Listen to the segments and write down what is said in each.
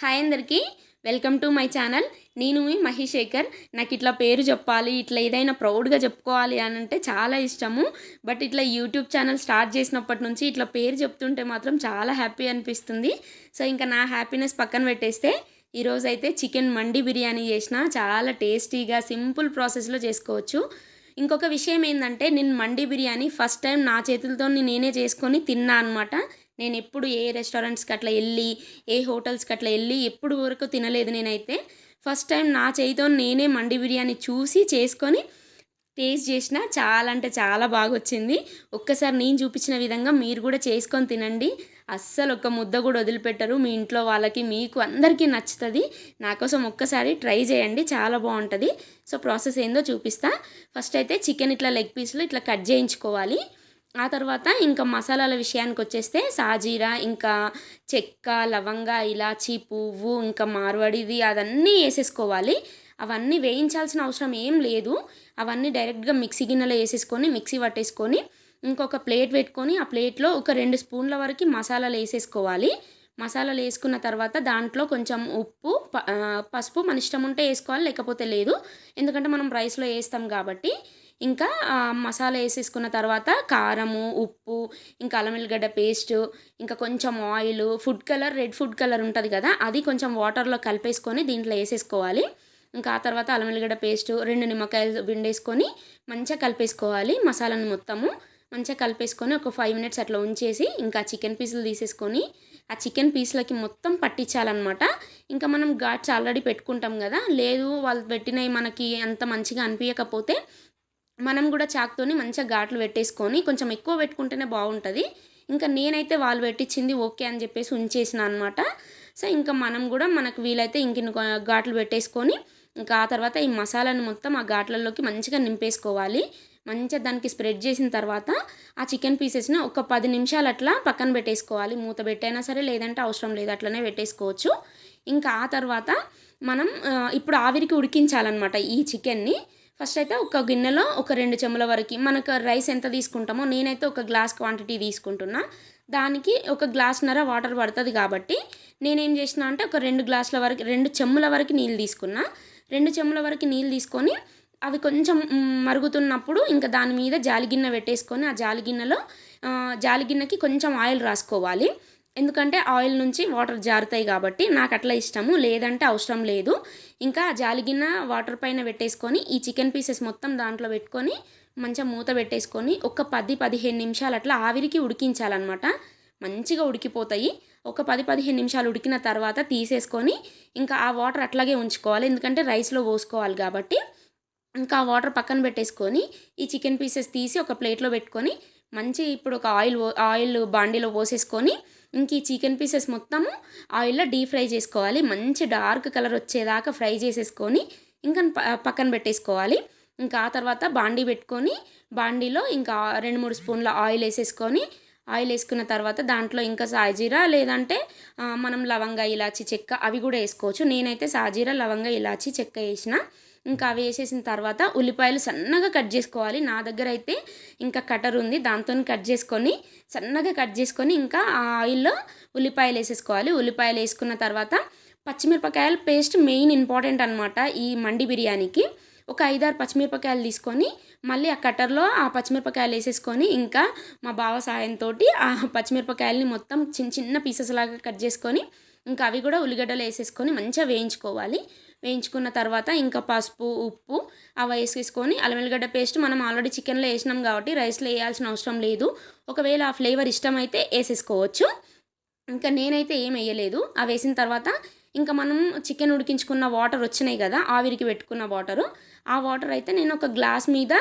Hi అందరికీ. Welcome to my channel. నేను మీ మహిశేఖర్ నాకు ఇట్లా పేరు చెప్పాలి ఇట్లా ఏదైనా ప్రౌడ్గా చెప్పుకోవాలి అని అంటే చాలా ఇష్టము. బట్ ఇట్లా యూట్యూబ్ ఛానల్ స్టార్ట్ చేసినప్పటి నుంచి ఇట్లా పేరు చెప్తుంటే మాత్రం చాలా హ్యాపీ అనిపిస్తుంది. సో ఇంకా నా హ్యాపీనెస్ పక్కన పెట్టేస్తే ఈరోజు అయితే చికెన్ మండి బిర్యానీ చేసిన చాలా టేస్టీగా సింపుల్ ప్రాసెస్లో చేసుకోవచ్చు. ఇంకొక విషయం ఏంటంటే నేను మండి బిర్యానీ ఫస్ట్ టైం నా చేతులతో నేనే చేసుకొని తిన్నా అనమాట నేను ఎప్పుడు ఏ రెస్టారెంట్స్కి అట్లా వెళ్ళి ఏ హోటల్స్కి అట్లా వెళ్ళి ఎప్పుడు వరకు తినలేదు నేనైతే. ఫస్ట్ టైం నా చేతితో నేనే మండి బిర్యానీ చూసి చేసుకొని టేస్ట్ చేసిన చాలా అంటే చాలా బాగా వచ్చింది ఒక్కసారి నేను చూపించిన విధంగా మీరు కూడా చేసుకొని తినండి. అస్సలు ఒక ముద్ద కూడా వదిలిపెట్టరు. మీ ఇంట్లో వాళ్ళకి మీకు అందరికీ నచ్చుతుంది. నా కోసం ఒక్కసారి ట్రై చేయండి. చాలా బాగుంటుంది. సో ప్రాసెస్ ఏందో చూపిస్తా. ఫస్ట్ అయితే చికెన్ ఇట్లా లెగ్ పీస్లు ఇట్లా కట్ చేయించుకోవాలి. ఆ తర్వాత ఇంకా మసాలాల విషయానికి వచ్చేస్తే సాజీరా ఇంకా చెక్క లవంగ ఇలాచి పువ్వు ఇంకా మార్వాడిది అదన్నీ వేసేసుకోవాలి. అవన్నీ వేయించాల్సిన అవసరం ఏం లేదు. అవన్నీ డైరెక్ట్గా మిక్సీ గిన్నెలో వేసేసుకొని మిక్సీ పట్టేసుకొని ఇంకొక ప్లేట్ పెట్టుకొని ఆ ప్లేట్లో ఒక రెండు స్పూన్ల వరకు మసాలాలు వేసేసుకోవాలి. మసాలాలు వేసుకున్న తర్వాత దాంట్లో కొంచెం ఉప్పు పసుపు మన ఇష్టం ఉంటే వేసుకోవాలి లేకపోతే లేదు. ఎందుకంటే మనం రైస్లో వేస్తాం కాబట్టి ఇంకా మసాలా వేసేసుకున్న తర్వాత కారము ఉప్పు ఇంకా అల్లం వెల్లిగడ్డ పేస్ట్ ఇంకా కొంచెం oil food colour red food colour ఉంటుంది కదా అది కొంచెం వాటర్లో కలిపేసుకొని దీంట్లో వేసేసుకోవాలి. ఇంకా ఆ తర్వాత అల్లం వెల్లిగడ్డ పేస్ట్ రెండు నిమ్మకాయలు విండేసుకొని మంచిగా కలిపేసుకోవాలి మసాలాను మొత్తము. మంచిగా కలిపేసుకొని ఒక ఫైవ్ మినిట్స్ అట్లా ఉంచేసి ఇంకా చికెన్ పీసులు తీసేసుకొని ఆ చికెన్ పీస్లకి మొత్తం పట్టించాలన్నమాట. ఇంకా మనం ఘాట్స్ ఆల్రెడీ పెట్టుకుంటాం కదా లేదు వాళ్ళు పెట్టినవి మనకి అంత మంచిగా అనిపించకపోతే మనం కూడా చాక్తోని మంచిగా ఘాట్లు పెట్టేసుకొని కొంచెం ఎక్కువ పెట్టుకుంటేనే బాగుంటుంది. ఇంకా నేనైతే వాళ్ళు పెట్టించింది ఓకే అని చెప్పేసి ఉంచేసిన అనమాట సో ఇంకా మనం కూడా మనకు వీలైతే ఇంకిన్ని ఘాట్లు పెట్టేసుకొని ఇంకా ఆ తర్వాత ఈ మసాలాను మొత్తం ఆ ఘాట్లలోకి మంచిగా నింపేసుకోవాలి. మంచిగా దానికి స్ప్రెడ్ చేసిన తర్వాత ఆ చికెన్ పీసెస్ని ఒక పది నిమిషాలు అట్లా పక్కన పెట్టేసుకోవాలి. మూత పెట్టైనా సరే లేదంటే అవసరం లేదు. అట్లనే పెట్టేసుకోవచ్చు. ఇంకా ఆ తర్వాత మనం ఇప్పుడు ఆవిరికి ఉడికించాలన్నమాట ఈ చికెన్ని. ఫస్ట్ అయితే ఒక గిన్నెలో ఒక రెండు చెమ్మల వరకు మనకు రైస్ ఎంత తీసుకుంటామో నేనైతే ఒక గ్లాస్ క్వాంటిటీ తీసుకుంటున్నా. దానికి ఒక గ్లాస్న్నర వాటర్ పడుతుంది కాబట్టి నేనేం చేసిన అంటే ఒక రెండు గ్లాసుల వరకు రెండు చెమ్ముల వరకు నీళ్ళు తీసుకున్నా. రెండు చెమ్ముల వరకు నీళ్ళు తీసుకొని అవి కొంచెం మరుగుతున్నప్పుడు ఇంకా దాని మీద జాలిగిన్నె పెట్టేసుకొని ఆ జాలిగిన్నెలో జాలిగిన్నెకి కొంచెం ఆయిల్ రాసుకోవాలి. ఎందుకంటే ఆయిల్ నుంచి వాటర్ జారుతాయి కాబట్టి నాకు అట్లా ఇష్టము లేదంటే అవసరం లేదు. ఇంకా జాలిగిన్న వాటర్ పైన పెట్టేసుకొని ఈ చికెన్ పీసెస్ మొత్తం దాంట్లో పెట్టుకొని మంచిగా మూత పెట్టేసుకొని ఒక పది పదిహేను నిమిషాలు అట్లా ఆవిరికి ఉడికించాలన్నమాట. మంచిగా ఉడికిపోతాయి. ఒక పది పదిహేను నిమిషాలు ఉడికిన తర్వాత తీసేసుకొని ఇంకా ఆ వాటర్ అట్లాగే ఉంచుకోవాలి. ఎందుకంటే రైస్లో పోసుకోవాలి కాబట్టి. ఇంకా ఆ వాటర్ పక్కన పెట్టేసుకొని ఈ చికెన్ పీసెస్ తీసి ఒక ప్లేట్లో పెట్టుకొని మంచి ఇప్పుడు ఒక ఆయిల్ ఆయిల్ బాండీలో పోసేసుకొని ఇంక ఈ చికెన్ పీసెస్ మొత్తము ఆయిల్లో డీప్ ఫ్రై చేసుకోవాలి. మంచి డార్క్ కలర్ వచ్చేదాకా ఫ్రై చేసేసుకొని ఇంకా పక్కన పెట్టేసుకోవాలి. ఇంకా ఆ తర్వాత బాండీ పెట్టుకొని బాండీలో ఇంకా రెండు మూడు స్పూన్ల ఆయిల్ వేసేసుకొని ఆయిల్ వేసుకున్న తర్వాత దాంట్లో ఇంకా సాజీరా లేదంటే మనం లవంగా ఇలాచి చెక్క అవి కూడా వేసుకోవచ్చు. నేనైతే సాజీరా లవంగా ఇలాచి చెక్క వేసిన. ఇంకా అవి వేసేసిన తర్వాత ఉల్లిపాయలు సన్నగా కట్ చేసుకోవాలి. నా దగ్గర అయితే ఇంకా కటర్ ఉంది. దాంతో కట్ చేసుకొని సన్నగా కట్ చేసుకొని ఇంకా ఆ ఆయిల్లో ఉల్లిపాయలు వేసేసుకోవాలి. ఉల్లిపాయలు వేసుకున్న తర్వాత పచ్చిమిరపకాయల పేస్ట్ మెయిన్ ఇంపార్టెంట్ అనమాట ఈ మండి బిర్యానీకి. ఒక ఐదారు పచ్చిమిరపకాయలు తీసుకొని మళ్ళీ ఆ కట్టర్లో ఆ పచ్చిమిరపకాయలు వేసేసుకొని ఇంకా మా బావ సాయంతో ఆ పచ్చిమిరపకాయలని మొత్తం చిన్న చిన్న పీసెస్ లాగా కట్ చేసుకొని ఇంకా అవి కూడా ఉల్లిగడ్డలు వేసేసుకొని మంచిగా వేయించుకోవాలి. వేయించుకున్న తర్వాత ఇంకా పసుపు ఉప్పు అవి వేసేసుకొని అల్లమెల్లిగడ్డ పేస్ట్ మనం ఆల్రెడీ చికెన్లో వేసినాం కాబట్టి రైస్లో వేయాల్సిన అవసరం లేదు. ఒకవేళ ఆ ఫ్లేవర్ ఇష్టమైతే వేసేసుకోవచ్చు. ఇంకా నేనైతే ఏం వేయలేదు. అవి వేసిన తర్వాత ఇంకా మనం చికెన్ ఉడికించుకున్న వాటర్ వచ్చినాయి కదా ఆవిరికి పెట్టుకున్న వాటరు. ఆ వాటర్ అయితే నేను ఒక గ్లాస్ మీద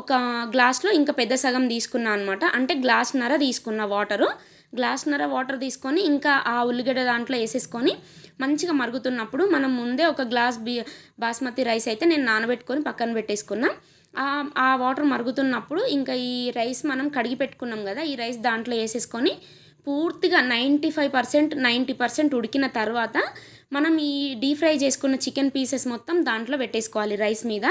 ఒక గ్లాస్లో ఇంకా పెద్ద సగం తీసుకున్నా అనమాట అంటే గ్లాస్న్నర తీసుకున్న వాటరు. గ్లాస్న్నర వాటర్ తీసుకొని ఇంకా ఆ ఉల్లిగడ్డ దాంట్లో వేసేసుకొని మంచిగా మరుగుతున్నప్పుడు మనం ముందే ఒక గ్లాస్ బి బాస్మతి రైస్ అయితే నేను నానబెట్టుకొని పక్కన పెట్టేసుకున్నా. ఆ వాటర్ మరుగుతున్నప్పుడు ఇంకా ఈ రైస్ మనం కడిగి పెట్టుకున్నాం కదా ఈ రైస్ దాంట్లో వేసేసుకొని పూర్తిగా ninety five percent ninety percent ఉడికిన తర్వాత మనం ఈ డీప్ ఫ్రై చేసుకున్న చికెన్ పీసెస్ మొత్తం దాంట్లో పెట్టేసుకోవాలి రైస్ మీద.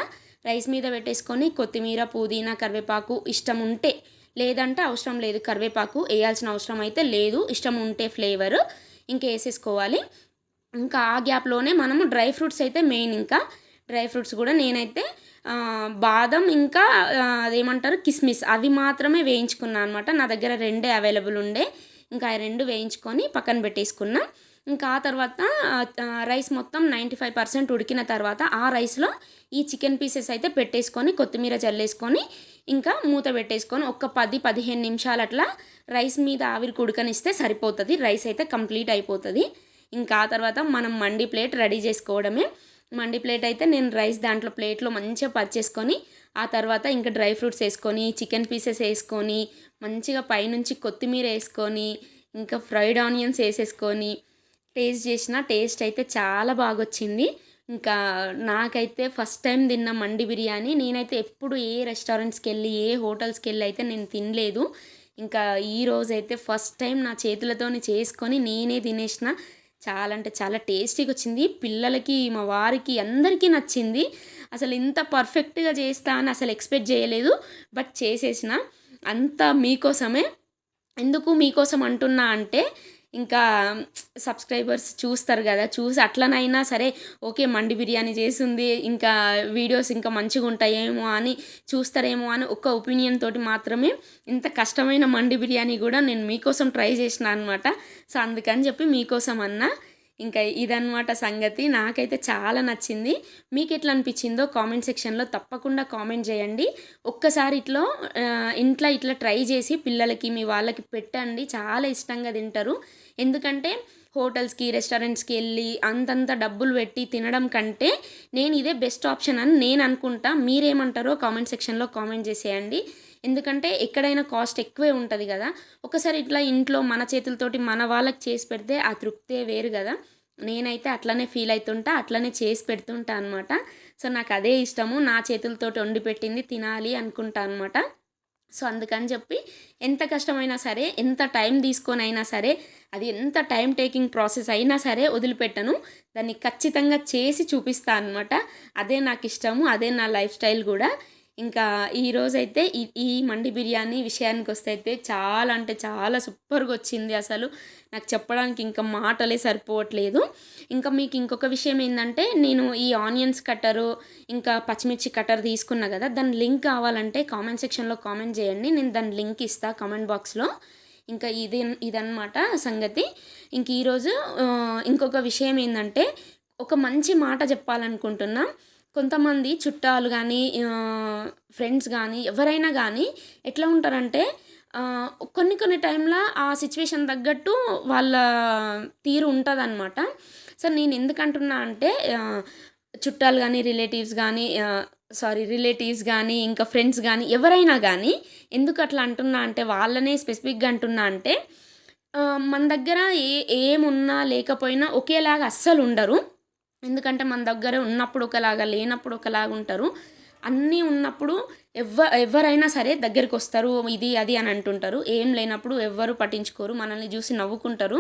రైస్ మీద పెట్టేసుకొని కొత్తిమీర పుదీనా కరివేపాకు ఇష్టం ఉంటే లేదంటే అవసరం లేదు. కరివేపాకు వేయాల్సిన అవసరం అయితే లేదు. ఇష్టం ఉంటే ఫ్లేవర్ ఇంకా వేసేసుకోవాలి. ఇంకా ఆ గ్యాప్లోనే మనము డ్రై ఫ్రూట్స్ అయితే మెయిన్ ఇంకా. డ్రై ఫ్రూట్స్ కూడా నేనైతే బాదం ఇంకా అదేమంటారు కిస్మిస్ అవి మాత్రమే వేయించుకున్నాను అనమాట నా దగ్గర రెండే అవైలబుల్ ఉండే. ఇంకా ఆ రెండు వేయించుకొని పక్కన పెట్టేసుకున్నా. ఇంకా ఆ తర్వాత రైస్ మొత్తం నైంటీ ఫైవ్ పర్సెంట్ ఉడికిన తర్వాత ఆ రైస్లో ఈ చికెన్ పీసెస్ అయితే పెట్టేసుకొని కొత్తిమీర చల్లేసుకొని ఇంకా మూత పెట్టేసుకొని ఒక పది పదిహేను నిమిషాలు అట్లా రైస్ మీద ఆవిరి ఉడకనిస్తే సరిపోతుంది. రైస్ అయితే కంప్లీట్ అయిపోతుంది. ఇంకా ఆ తర్వాత మనం మండి ప్లేట్ రెడీ చేసుకోవడమే. మండి ప్లేట్ అయితే నేను రైస్ దాంట్లో ప్లేట్లో మంచిగా పరిచేసుకొని ఆ తర్వాత ఇంకా డ్రై ఫ్రూట్స్ వేసుకొని చికెన్ పీసెస్ వేసుకొని మంచిగా పైనుంచి కొత్తిమీర వేసుకొని ఇంకా ఫ్రైడ్ ఆనియన్స్ వేసేసుకొని టేస్ట్ చేసిన టేస్ట్ అయితే చాలా బాగా వచ్చింది ఇంకా నాకైతే ఫస్ట్ టైం తిన్న మండి బిర్యానీ. నేనైతే ఎప్పుడు ఏ రెస్టారెంట్స్కి వెళ్ళి ఏ హోటల్స్కి వెళ్ళి అయితే నేను తినలేదు. ఇంకా ఈ రోజైతే ఫస్ట్ టైం నా చేతులతోని చేసుకొని నేనే తినేసిన. చాలా అంటే చాలా టేస్టీగా వచ్చింది పిల్లలకి మా వారికి అందరికీ నచ్చింది. అసలు ఇంత పర్ఫెక్ట్గా చేస్తా అని అసలు ఎక్స్పెక్ట్ చేయలేదు. బట్ చేసేసిన. అంతా మీకోసమే. ఎందుకు మీకోసం అంటున్నా అంటే ఇంకా సబ్స్క్రైబర్స్ చూస్తారు కదా చూసి అట్లనైనా సరే ఓకే మండి బిర్యానీ చేసింది ఇంకా వీడియోస్ ఇంకా మంచిగా ఉంటాయేమో అని చూస్తారేమో అని ఒక్క ఒపీనియన్ తోటి మాత్రమే ఇంత కష్టమైన మండి బిర్యానీ కూడా నేను మీకోసం ట్రై చేసిన అనమాట సో అందుకని చెప్పి మీకోసం అన్నా ఇంకా ఇదన్నమాట సంగతి. నాకైతే చాలా నచ్చింది. మీకు ఎట్లా అనిపించిందో కామెంట్ సెక్షన్లో తప్పకుండా కామెంట్ చేయండి. ఒక్కసారి ఇట్లా ఇంట్లో ఇట్లా ట్రై చేసి పిల్లలకి మీ వాళ్ళకి పెట్టండి. చాలా ఇష్టంగా తింటారు. ఎందుకంటే హోటల్స్కి రెస్టారెంట్స్కి వెళ్ళి అంతంత డబ్బులు పెట్టి తినడం కంటే నేను ఇదే బెస్ట్ ఆప్షన్ అని నేను అనుకుంటా. మీరేమంటారో కామెంట్ సెక్షన్లో కామెంట్ చేసేయండి. ఎందుకంటే ఎక్కడైనా కాస్ట్ ఎక్కువే ఉంటుంది కదా. ఒకసారి ఇట్లా ఇంట్లో మన చేతులతోటి మన వాళ్ళకి చేసి పెడితే ఆ తృప్తే వేరు కదా. నేనైతే అట్లనే ఫీల్ అవుతుంటా అట్లనే చేసి పెడుతుంటా అనమాట సో నాకు అదే ఇష్టము. నా చేతులతోటి వండి పెట్టింది తినాలి అనుకుంటా అనమాట సో అందుకని చెప్పి ఎంత కష్టమైనా సరే ఎంత టైం తీసుకొని అయినా సరే అది ఎంత టైం టేకింగ్ ప్రాసెస్ అయినా సరే వదిలిపెట్టను. దాన్ని ఖచ్చితంగా చేసి చూపిస్తా అనమాట అదే నాకు ఇష్టము అదే నా లైఫ్ స్టైల్ కూడా. ఇంకా ఈరోజైతే ఈ ఈ మండి బిర్యానీ విషయానికి వస్తే అయితే చాలా అంటే చాలా సూపర్గా వచ్చింది అసలు. నాకు చెప్పడానికి ఇంకా మాటలే సరిపోవట్లేదు. ఇంకా మీకు ఇంకొక విషయం ఏంటంటే నేను ఈ ఆనియన్స్ కట్టరు ఇంకా పచ్చిమిర్చి కట్టర్ తీసుకున్నా కదా దాని లింక్ కావాలంటే కామెంట్ సెక్షన్లో కామెంట్ చేయండి. నేను దాని లింక్ ఇస్తాను కామెంట్ బాక్స్లో. ఇంకా ఇది ఇదన్నమాట సంగతి. ఇంక ఈరోజు ఇంకొక విషయం ఏంటంటే ఒక మంచి మాట చెప్పాలనుకుంటున్నా. కొంతమంది చుట్టాలు కానీ ఫ్రెండ్స్ కానీ ఎవరైనా కానీ ఎట్లా ఉంటారంటే కొన్ని కొన్ని టైంలో ఆ సిచ్యువేషన్ తగ్గట్టు వాళ్ళ తీరు ఉంటుందన్నమాట. సో నేను ఎందుకంటున్నా అంటే చుట్టాలు కానీ రిలేటివ్స్ కానీ సారీ రిలేటివ్స్ కానీ ఇంకా ఫ్రెండ్స్ కానీ ఎవరైనా కానీ ఎందుకు అట్లా అంటున్నా అంటే వాళ్ళనే స్పెసిఫిక్గా అంటున్నా అంటే మన దగ్గర ఏ ఏమున్నా లేకపోయినా ఒకేలాగా అస్సలు ఉండరు. ఎందుకంటే మన దగ్గర ఉన్నప్పుడు ఒకలాగా లేనప్పుడు ఒకలాగా ఉంటారు. అన్నీ ఉన్నప్పుడు ఎవ ఎవరైనా సరే దగ్గరికి వస్తారు ఇది అది అని అంటుంటారు. ఏం లేనప్పుడు ఎవ్వరు పట్టించుకోరు మనల్ని చూసి నవ్వుకుంటారు.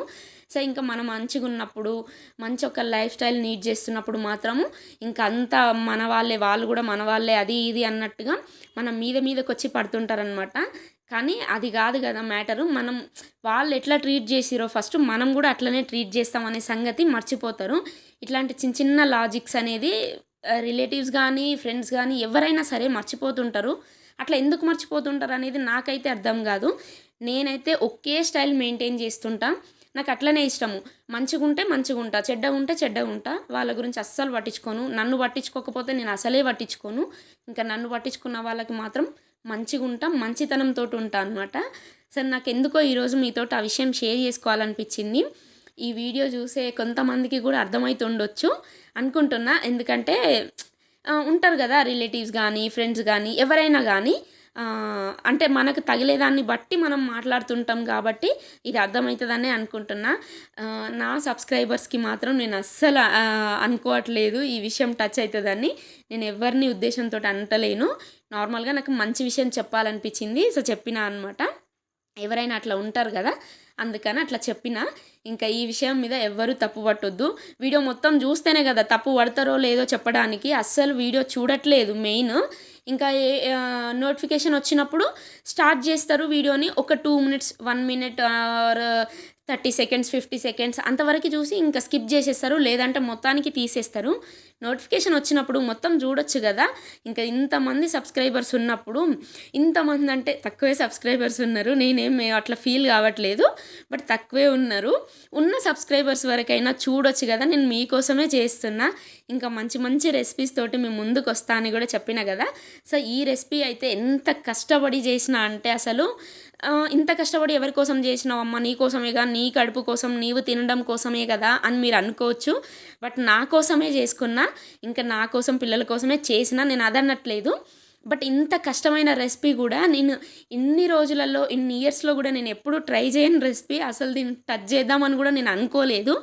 సో ఇంకా మనం మంచిగా ఉన్నప్పుడు మంచి ఒక లైఫ్ స్టైల్ నీట్ చేస్తున్నప్పుడు మాత్రము ఇంకా అంతా మన వాళ్ళే వాళ్ళు కూడా మన వాళ్ళే అది ఇది అన్నట్టుగా మనం మీద మీదకి వచ్చి పడుతుంటారనమాట కానీ అది కాదు కదా మ్యాటరు. మనం వాళ్ళు ఎట్లా ట్రీట్ చేసిరో ఫస్ట్ మనం కూడా అట్లనే ట్రీట్ చేస్తాం అనే సంగతి మర్చిపోతారు. ఇట్లాంటి చిన్న చిన్న లాజిక్స్ అనేది రిలేటివ్స్ కానీ ఫ్రెండ్స్ కానీ ఎవరైనా సరే మర్చిపోతుంటారు. అట్లా ఎందుకు మర్చిపోతుంటారు అనేది నాకైతే అర్థం కాదు. నేనైతే ఒకే స్టైల్ మెయింటైన్ చేస్తుంటా. నాకు అట్లనే ఇష్టము. మంచిగా ఉంటే మంచిగా ఉంటా చెడ్డగా ఉంటే చెడ్డగా ఉంటా వాళ్ళ గురించి అస్సలు పట్టించుకోను. నన్ను పట్టించుకోకపోతే నేను అసలే పట్టించుకోను. ఇంకా నన్ను పట్టించుకున్న వాళ్ళకి మాత్రం మంచిగా ఉంటాం మంచితనంతో ఉంటా అనమాట సరే నాకు ఎందుకో ఈరోజు మీతో ఆ విషయం షేర్ చేసుకోవాలనిపించింది ఈ వీడియో చూసే కొంతమందికి కూడా అర్థమవుతుండొచ్చు అనుకుంటున్నా. ఎందుకంటే ఉంటారు కదా రిలేటివ్స్ కానీ ఫ్రెండ్స్ కానీ ఎవరైనా కానీ అంటే మనకు తగిలేదాన్ని బట్టి మనం మాట్లాడుతుంటాం కాబట్టి ఇది అర్థమవుతుందనే అనుకుంటున్నా. నా సబ్స్క్రైబర్స్కి మాత్రం నేను అస్సలు అనుకోవట్లేదు ఈ విషయం టచ్ అవుతుందని నేను ఎవరిని ఉద్దేశంతో అంటలేను నార్మల్గా నాకు మంచి విషయం చెప్పాలనిపించింది సో చెప్పినా అనమాట ఎవరైనా అట్లా ఉంటారు కదా అందుకని అట్లా చెప్పిన. ఇంకా ఈ విషయం మీద ఎవ్వరూ తప్పు పట్టొద్దు. వీడియో మొత్తం చూస్తేనే కదా తప్పు పడతారో లేదో చెప్పడానికి అస్సలు వీడియో చూడట్లేదు మెయిన్. ఇంకా ఏ నోటిఫికేషన్ వచ్చినప్పుడు స్టార్ట్ చేస్తారు వీడియోని. ఒక two minutes one minute or thirty seconds fifty seconds అంతవరకు చూసి ఇంకా స్కిప్ చేసేస్తారు. లేదంటే మొత్తానికి తీసేస్తారు. నోటిఫికేషన్ వచ్చినప్పుడు మొత్తం చూడొచ్చు కదా. ఇంకా ఇంతమంది సబ్స్క్రైబర్స్ ఉన్నప్పుడు ఇంతమంది అంటే తక్కువే సబ్స్క్రైబర్స్ ఉన్నారు. నేనేం అట్లా ఫీల్ కావట్లేదు. బట్ తక్కువే ఉన్నారు. ఉన్న సబ్స్క్రైబర్స్ వరకైనా చూడొచ్చు కదా. నేను మీకోసమే చేస్తున్నా. ఇంకా మంచి మంచి రెసిపీస్ తోటి మేము ముందుకు వస్తా అని కూడా చెప్పిన కదా. సో ఈ రెసిపీ అయితే ఎంత కష్టపడి చేసిన అంటే అసలు ఇంత కష్టపడి ఎవరి కోసం చేసినావమ్మా? నీ కోసమేగా నీ కడుపు కోసం నీవు తినడం కోసమే కదా అని మీరు అనుకోవచ్చు. బట్ నా కోసమే చేసుకున్నా ఇంకా నా కోసం పిల్లల కోసమే చేసిన నేను అదన్నట్లేదు బట్ ఇంత కష్టమైన రెసిపీ కూడా నేను ఇన్ని రోజులలో ఇన్ని ఇయర్స్లో కూడా నేను ఎప్పుడూ ట్రై చేయని రెసిపీ అసలు దీన్ని టచ్ చేద్దామని కూడా నేను అనుకోలేదు.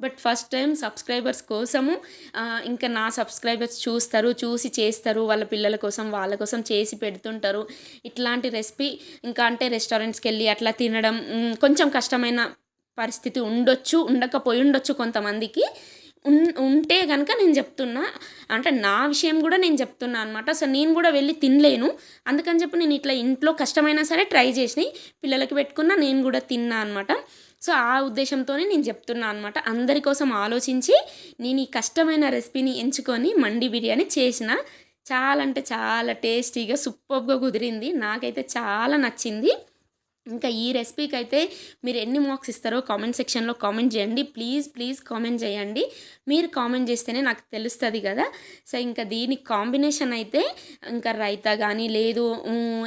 బట్ ఫస్ట్ టైం సబ్స్క్రైబర్స్ కోసము ఇంకా నా సబ్స్క్రైబర్స్ చూస్తారు చూసి చేస్తారు వాళ్ళ పిల్లల కోసం వాళ్ళ కోసం చేసి పెడుతుంటారు. ఇట్లాంటి రెసిపీ ఇంకా అంటే రెస్టారెంట్స్కి వెళ్ళి అట్లా తినడం కొంచెం కష్టమైన పరిస్థితి ఉండొచ్చు ఉండకపోయి ఉండొచ్చు కొంతమందికి. ఉంటే కనుక నేను చెప్తున్నా అంటే నా విషయం కూడా నేను చెప్తున్నా అనమాట సో నేను కూడా వెళ్ళి తినలేను. అందుకని చెప్పి నేను ఇట్లా ఇంట్లో కష్టమైనా సరే ట్రై చేసినాయి పిల్లలకి పెట్టుకున్నా నేను కూడా తిన్నా అనమాట సో ఆ ఉద్దేశంతోనే నేను చెప్తున్నా అనమాట అందరి కోసం ఆలోచించి నేను ఈ కష్టమైన రెసిపీని ఎంచుకొని మండి బిర్యానీ చేసిన చాలా అంటే చాలా టేస్టీగా సూపర్గా కుదిరింది. నాకైతే చాలా నచ్చింది. ఇంకా ఈ రెసిపీకి అయితే మీరు ఎన్ని మార్క్స్ ఇస్తారో కామెంట్ సెక్షన్లో కామెంట్ చేయండి. ప్లీజ్ ప్లీజ్ కామెంట్ చేయండి. మీరు కామెంట్ చేస్తేనే నాకు తెలుస్తుంది కదా. సో ఇంకా దీని కాంబినేషన్ అయితే ఇంకా రైతా కానీ లేదు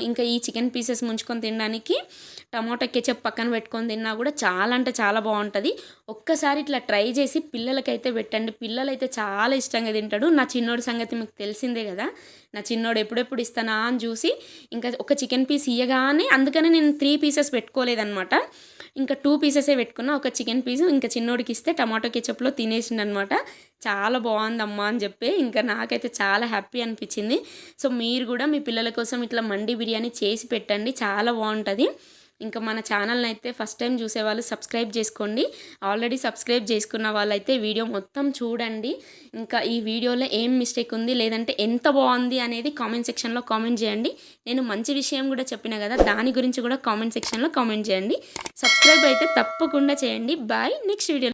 ఇంకా ఈ చికెన్ పీసెస్ ముంచుకొని తినడానికి టమాటో కెచప్ పక్కన పెట్టుకొని తిన్నా కూడా చాలా అంటే చాలా బాగుంటుంది. ఒక్కసారి ఇట్లా ట్రై చేసి పిల్లలకైతే పెట్టండి. పిల్లలైతే చాలా ఇష్టంగా తింటాడు. నా చిన్నోడి సంగతి మీకు తెలిసిందే కదా. నా చిన్నోడు ఎప్పుడెప్పుడు ఇస్తానా అని చూసి ఇంకా ఒక చికెన్ పీస్ ఇయ్యగానే అందుకనే నేను త్రీ పీసెస్ పెట్టుకోలేదనమాట ఇంకా టూ పీసెసే పెట్టుకున్నా. ఒక చికెన్ పీస్ ఇంకా చిన్నోడికి ఇస్తే టమాటో కెచప్లో తినేసిండనమాట చాలా బాగుందమ్మా అని చెప్పి ఇంకా నాకైతే చాలా హ్యాపీ అనిపించింది. సో మీరు కూడా మీ పిల్లల కోసం ఇట్లా మండి బిర్యానీ చేసి పెట్టండి. చాలా బాగుంటుంది. ఇంకా మన ఛానల్ని అయితే ఫస్ట్ టైం చూసే వాళ్ళు సబ్స్క్రైబ్ చేసుకోండి. ఆల్రెడీ సబ్స్క్రైబ్ చేసుకున్న వాళ్ళైతే వీడియో మొత్తం చూడండి. ఇంకా ఈ వీడియోలో ఏం మిస్టేక్ ఉంది లేదంటే ఎంత బాగుంది అనేది కామెంట్ సెక్షన్లో కామెంట్ చేయండి. నేను మంచి విషయం కూడా చెప్పిన కదా దాని గురించి కూడా కామెంట్ సెక్షన్లో కామెంట్ చేయండి. సబ్స్క్రైబ్ అయితే తప్పకుండా చేయండి. Bye next video